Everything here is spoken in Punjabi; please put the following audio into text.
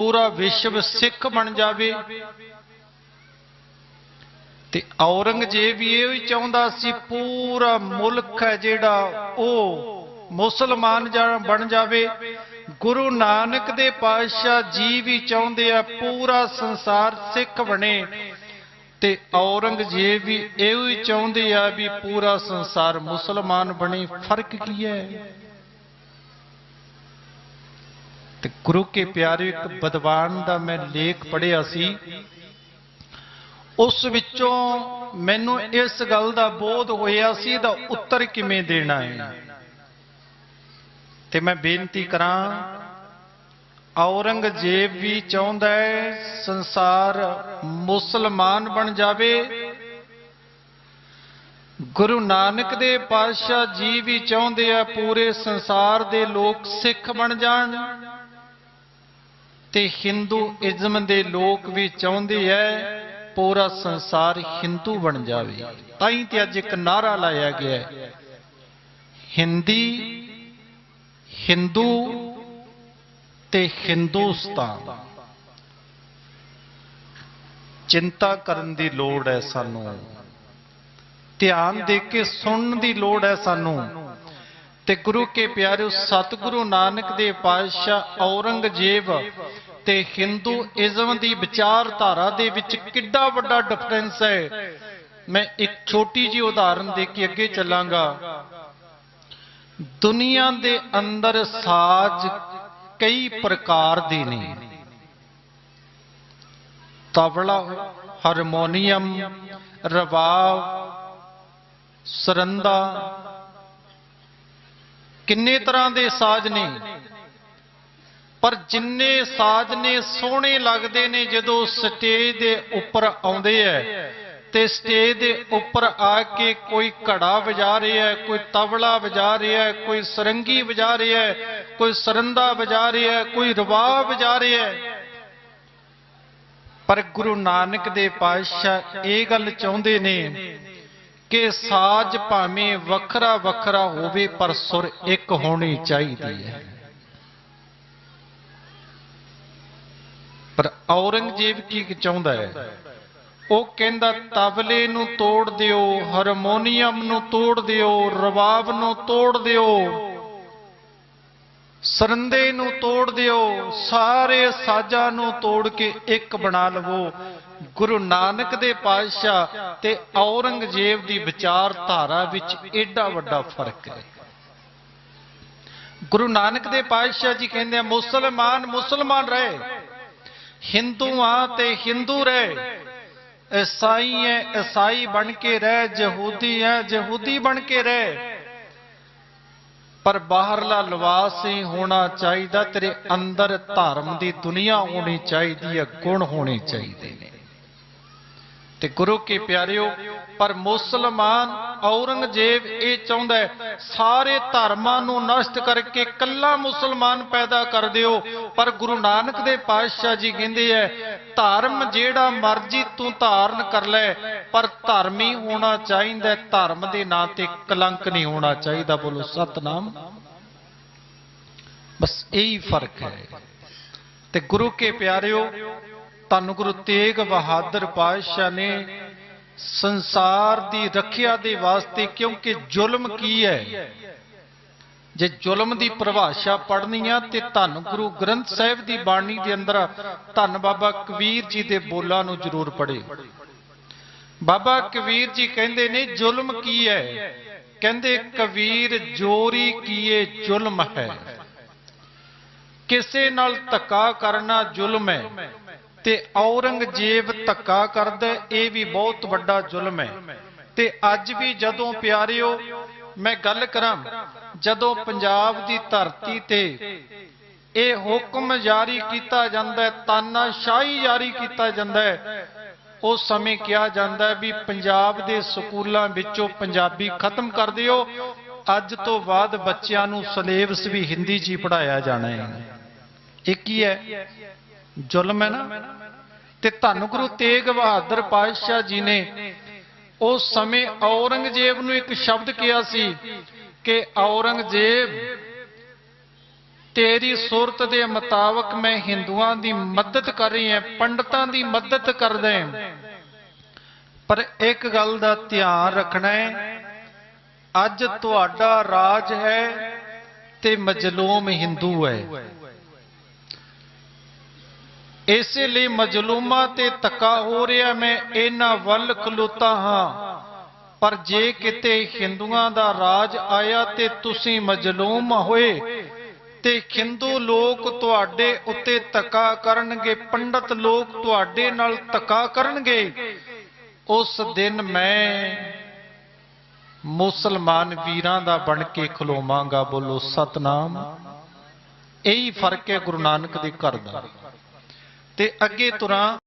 ਪੂਰਾ ਵਿਸ਼ਵ ਸਿੱਖ ਬਣ ਜਾਵੇ। ਤੇ ਔਰੰਗਜ਼ੇਬ ਵੀ ਇਹ ਵੀ ਚਾਹੁੰਦਾ ਸੀ ਪੂਰਾ ਮੁਲਕ ਹੈ ਜਿਹੜਾ ਉਹ ਮੁਸਲਮਾਨ ਬਣ ਜਾਵੇ। ਗੁਰੂ ਨਾਨਕ ਦੇ ਪਾਤਸ਼ਾਹ ਜੀ ਵੀ ਚਾਹੁੰਦੇ ਆ ਪੂਰਾ ਸੰਸਾਰ ਸਿੱਖ ਬਣੇ। ਤੇ ਔਰੰਗਜ਼ੇਬ ਵੀ ਇਹ ਵੀ ਚਾਹੁੰਦੇ ਆ ਵੀ ਪੂਰਾ ਸੰਸਾਰ ਮੁਸਲਮਾਨ ਬਣੇ। ਫ਼ਰਕ ਕੀ ਹੈ ਤੇ ਗੁਰੂ ਕੇ ਪਿਆਰੇ ਇੱਕ ਬਦਵਾਨ ਦਾ ਮੈਂ ਲੇਖ ਪੜਿਆ ਸੀ। ਉਸ ਵਿੱਚੋਂ ਮੈਨੂੰ ਇਸ ਗੱਲ ਦਾ ਬੋਧ ਹੋਇਆ ਸੀ ਦਾ ਉੱਤਰ ਕਿਵੇਂ ਦੇਣਾ ਹੈ। ਤੇ ਮੈਂ ਬੇਨਤੀ ਕਰਾਂ, ਔਰੰਗਜ਼ੇਬ ਵੀ ਚਾਹੁੰਦਾ ਹੈ ਸੰਸਾਰ ਮੁਸਲਮਾਨ ਬਣ ਜਾਵੇ। ਗੁਰੂ ਨਾਨਕ ਦੇ ਪਾਤਸ਼ਾਹ ਜੀ ਵੀ ਚਾਹੁੰਦੇ ਆ ਪੂਰੇ ਸੰਸਾਰ ਦੇ ਲੋਕ ਸਿੱਖ ਬਣ ਜਾਣ। ਤੇ ਹਿੰਦੂ ਇਜ਼ਮ ਦੇ ਲੋਕ ਵੀ ਚਾਹੁੰਦੇ ਐ, ਪੂਰਾ ਸੰਸਾਰ ਹਿੰਦੂ ਬਣ ਜਾਵੇ। ਤਾਂ ਹੀ ਤੇ ਅੱਜ ਇੱਕ ਨਾਰਾ ਲਾਇਆ ਗਿਆ ਹੈ ਹਿੰਦੀ ਹਿੰਦੂ ਤੇ ਹਿੰਦੁਸਤਾਨ ਚਿੰਤਾ ਕਰਨ ਦੀ ਲੋੜ ਹੈ ਸਾਨੂੰ। ਧਿਆਨ ਦੇ ਕੇ ਸੁਣਨ ਦੀ ਲੋੜ ਹੈ ਸਾਨੂੰ। ਤੇ ਗੁਰੂ ਕੇ ਪਿਆਰਿਓ, ਸਤਿਗੁਰੂ ਨਾਨਕ ਦੇ ਪਾਤਸ਼ਾਹ ਔਰੰਗਜ਼ੇਬ ਤੇ ਹਿੰਦੂ ਇਜ਼ਮ ਦੀ ਵਿਚਾਰਧਾਰਾ ਦੇ ਵਿੱਚ ਕਿੱਡਾ ਵੱਡਾ ਡਿਫਰੈਂਸ ਹੈ। ਮੈਂ ਇੱਕ ਛੋਟੀ ਜੀ ਉਦਾਹਰਨ ਦੇ ਕੇ ਅੱਗੇ ਚੱਲਾਂਗਾ। ਦੁਨੀਆ ਦੇ ਅੰਦਰ ਸਾਜ਼ ਕਈ ਪ੍ਰਕਾਰ ਦੇ ਨੇ। ਤਬਲਾ ਹਾਰਮੋਨੀਅਮ ਰਬਾਬ ਸਰੰਦਾ, ਕਿੰਨੇ ਤਰ੍ਹਾਂ ਦੇ ਸਾਜ਼ ਨੇ? ਪਰ ਜਿੰਨੇ ਸਾਜ਼ ਨੇ, ਸੋਹਣੇ ਲੱਗਦੇ ਨੇ ਜਦੋਂ ਸਟੇਜ ਦੇ ਉੱਪਰ ਆਉਂਦੇ ਐ। ਤੇ ਸਟੇਜ ਦੇ ਉੱਪਰ ਆ ਕੇ ਕੋਈ ਘੜਾ ਵਜਾ ਰਿਹਾ ਹੈ ਕੋਈ ਤਬਲਾ ਵਜਾ ਰਿਹਾ ਹੈ ਕੋਈ ਸਰੰਗੀ ਵਜਾ ਰਿਹਾ ਹੈ ਕੋਈ ਸਰੰਦਾ ਵਜਾ ਰਿਹਾ ਹੈ ਕੋਈ ਰਬਾਬ ਵਜਾ ਰਿਹਾ ਹੈ ਪਰ ਗੁਰੂ ਨਾਨਕ ਦੇ ਪਾਤਸ਼ਾਹ ਇਹ ਗੱਲ ਚਾਹੁੰਦੇ ਨੇ ਕਿ ਸਾਜ਼ ਭਾਵੇਂ ਵੱਖਰਾ ਵੱਖਰਾ ਹੋਵੇ, ਪਰ ਸੁਰ ਇੱਕ ਹੋਣੀ ਚਾਹੀਦੀ ਹੈ। ਪਰ ਔਰੰਗਜ਼ੇਬ ਕੀ ਚਾਹੁੰਦਾ ਹੈ? ਉਹ ਕਹਿੰਦਾ, ਤਬਲੇ ਨੂੰ ਤੋੜ ਦਿਓ, ਹਾਰਮੋਨੀਅਮ ਨੂੰ ਤੋੜ ਦਿਓ ਰਬਾਬ ਨੂੰ ਤੋੜ ਦਿਓ, ਸਰੰਦੇ ਨੂੰ ਤੋੜ ਦਿਓ, ਸਾਰੇ ਸਾਜ਼ਾਂ ਨੂੰ ਤੋੜ ਕੇ ਇੱਕ ਬਣਾ ਲਵੋ। ਗੁਰੂ ਨਾਨਕ ਦੇ ਪਾਤਸ਼ਾਹ ਤੇ ਔਰੰਗਜ਼ੇਬ ਦੀ ਵਿਚਾਰਧਾਰਾ ਵਿੱਚ ਏਡਾ ਵੱਡਾ ਫ਼ਰਕ ਹੈ। ਗੁਰੂ ਨਾਨਕ ਦੇ ਪਾਤਸ਼ਾਹ ਜੀ ਕਹਿੰਦੇ ਆ, ਮੁਸਲਮਾਨ ਮੁਸਲਮਾਨ ਰਹੇ। ਹਿੰਦੂ ਆ ਤੇ ਹਿੰਦੂ ਰਹਿ। ਈਸਾਈ ਹੈ ਈਸਾਈ ਬਣ ਕੇ ਰਹਿ, ਯਹੂਦੀ ਹੈ ਯਹੂਦੀ ਬਣ ਕੇ ਰਹਿ। ਪਰ ਬਾਹਰਲਾ ਲਿਬਾਸ ਹੀ ਹੋਣਾ ਚਾਹੀਦਾ, ਤੇਰੇ ਅੰਦਰ ਧਰਮ ਦੀ ਦੁਨੀਆ ਹੋਣੀ ਚਾਹੀਦੀ ਹੈ ਗੁਣ ਹੋਣੇ ਚਾਹੀਦੇ ਨੇ। ਤੇ ਗੁਰੂ ਕੇ ਪਿਆਰਿਓ ਪਰ ਮੁਸਲਮਾਨ ਔਰੰਗਜ਼ੇਬ ਇਹ ਚਾਹੁੰਦਾ ਸਾਰੇ ਧਰਮਾਂ ਨੂੰ ਨਸ਼ਟ ਕਰਕੇ ਕੱਲਾ ਮੁਸਲਮਾਨ ਪੈਦਾ ਕਰ ਦਿਓ। ਪਰ ਗੁਰੂ ਨਾਨਕ ਦੇ ਪਾਤਸ਼ਾਹ ਜੀ ਕਹਿੰਦੇ ਐ ਧਰਮ ਜਿਹੜਾ ਮਰਜ਼ੀ ਤੂੰ ਧਾਰਨ ਕਰ ਲੈ, ਪਰ ਧਰਮੀ ਹੋਣਾ ਚਾਹੀਦਾ, ਧਰਮ ਦੇ ਨਾਂ ਤੇ ਕਲੰਕ ਨਹੀਂ ਹੋਣਾ ਚਾਹੀਦਾ। ਬੋਲੋ, ਸਤਨਾਮ। ਬਸ ਇਹੀ ਫ਼ਰਕ ਹੈ। ਤੇ ਗੁਰੂ ਕੇ ਪਿਆਰਿਓ, ਧੰਨ ਗੁਰੂ ਤੇਗ ਬਹਾਦਰ ਪਾਤਸ਼ਾਹ ਨੇ ਸੰਸਾਰ ਦੀ ਰੱਖਿਆ ਦੇ ਵਾਸਤੇ ਕਿਉਂਕਿ ਜ਼ੁਲਮ ਕੀ ਹੈ? ਜੇ ਜ਼ੁਲਮ ਦੀ ਪਰਿਭਾਸ਼ਾ ਪੜ੍ਹਨੀ ਆ ਤੇ ਧੰਨ ਗੁਰੂ ਗ੍ਰੰਥ ਸਾਹਿਬ ਦੀ ਬਾਣੀ ਦੇ ਅੰਦਰ ਧੰਨ ਬਾਬਾ ਕਬੀਰ ਜੀ ਦੇ ਬੋਲਾਂ ਨੂੰ ਜ਼ਰੂਰ ਪੜ੍ਹੇ। ਬਾਬਾ ਕਬੀਰ ਜੀ ਕਹਿੰਦੇ ਨੇ, ਜ਼ੁਲਮ ਕੀ ਹੈ? ਕਹਿੰਦੇ, ਕਬੀਰ ਜੋਰੀ ਕੀਏ ਜ਼ੁਲਮ ਹੈ। ਕਿਸੇ ਨਾਲ ਧੱਕਾ ਕਰਨਾ ਜ਼ੁਲਮ ਹੈ। ਤੇ ਔਰੰਗਜ਼ੇਬ ਧੱਕਾ ਕਰਦਾ ਇਹ ਵੀ ਬਹੁਤ ਵੱਡਾ ਜ਼ੁਲਮ ਹੈ। ਤੇ ਅੱਜ ਵੀ ਜਦੋਂ ਪਿਆਰਿਓ, ਮੈਂ ਗੱਲ ਕਰਾਂ, ਜਦੋਂ ਪੰਜਾਬ ਦੀ ਧਰਤੀ ਤੇ ਇਹ ਹੁਕਮ ਜਾਰੀ ਕੀਤਾ ਜਾਂਦਾ ਹੈ, ਤਾਨਾਸ਼ਾਹੀ ਜਾਰੀ ਕੀਤਾ ਜਾਂਦਾ ਹੈ, ਉਸ ਸਮੇਂ ਕਿਹਾ ਜਾਂਦਾ ਵੀ ਪੰਜਾਬ ਦੇ ਸਕੂਲਾਂ ਵਿੱਚੋਂ ਪੰਜਾਬੀ ਖਤਮ ਕਰ ਦਿਓ। ਅੱਜ ਤੋਂ ਬਾਅਦ ਬੱਚਿਆਂ ਨੂੰ ਸਿਲੇਬਸ ਵੀ ਹਿੰਦੀ 'ਚ ਹੀ ਪੜਾਇਆ ਜਾਣਾ ਹੈ। ਇਹ ਕੀ ਹੈ ਜ਼ੁਲਮ ਹੈ ਨਾ? ਤੇ ਧੰਨ ਗੁਰੂ ਤੇਗ ਬਹਾਦਰ ਪਾਤਸ਼ਾਹ ਜੀ ਨੇ ਉਸ ਸਮੇਂ ਔਰੰਗਜ਼ੇਬ ਨੂੰ ਇੱਕ ਸ਼ਬਦ ਕਿਹਾ ਸੀ ਕਿ ਔਰੰਗਜ਼ੇਬ, ਤੇਰੀ ਸੂਰਤ ਦੇ ਮੁਤਾਬਕ ਮੈਂ ਹਿੰਦੂਆਂ ਦੀ ਮਦਦ ਕਰ ਰਹੀ ਹਾਂ, ਪੰਡਤਾਂ ਦੀ ਮਦਦ ਕਰਦਾ ਪਰ ਇੱਕ ਗੱਲ ਦਾ ਧਿਆਨ ਰੱਖਣਾ ਹੈ, ਅੱਜ ਤੁਹਾਡਾ ਰਾਜ ਹੈ ਤੇ ਮਜਲੂਮ ਹਿੰਦੂ ਹੈ। ਇਸੇ ਲਈ ਮਜਲੂਮਾਂ ਤੇ ਤੱਕਾ ਹੋ ਰਿਹਾ ਮੈਂ ਇਹਨਾਂ ਵੱਲ ਖਲੋਤਾ ਹਾਂ। ਪਰ ਜੇ ਕਿਤੇ ਹਿੰਦੂਆਂ ਦਾ ਰਾਜ ਆਇਆ ਤੇ ਤੁਸੀਂ ਮਜਲੂਮ ਹੋਏ, ਤੇ ਹਿੰਦੂ ਲੋਕ ਤੁਹਾਡੇ ਉੱਤੇ ਤੱਕਾ ਕਰਨਗੇ, ਪੰਡਤ ਲੋਕ ਤੁਹਾਡੇ ਨਾਲ ਤੱਕਾ ਕਰਨਗੇ। ਉਸ ਦਿਨ ਮੈਂ ਮੁਸਲਮਾਨ ਵੀਰਾਂ ਦਾ ਬਣ ਕੇ ਖਲੋਵਾਂਗਾ, ਬੋਲੋ ਸਤਨਾਮ। ਇਹੀ ਫ਼ਰਕ ਹੈ ਗੁਰੂ ਨਾਨਕ ਦੇ ਘਰ ਦਾ। ਤੇ ਅੱਗੇ ਤੁਰਾਂ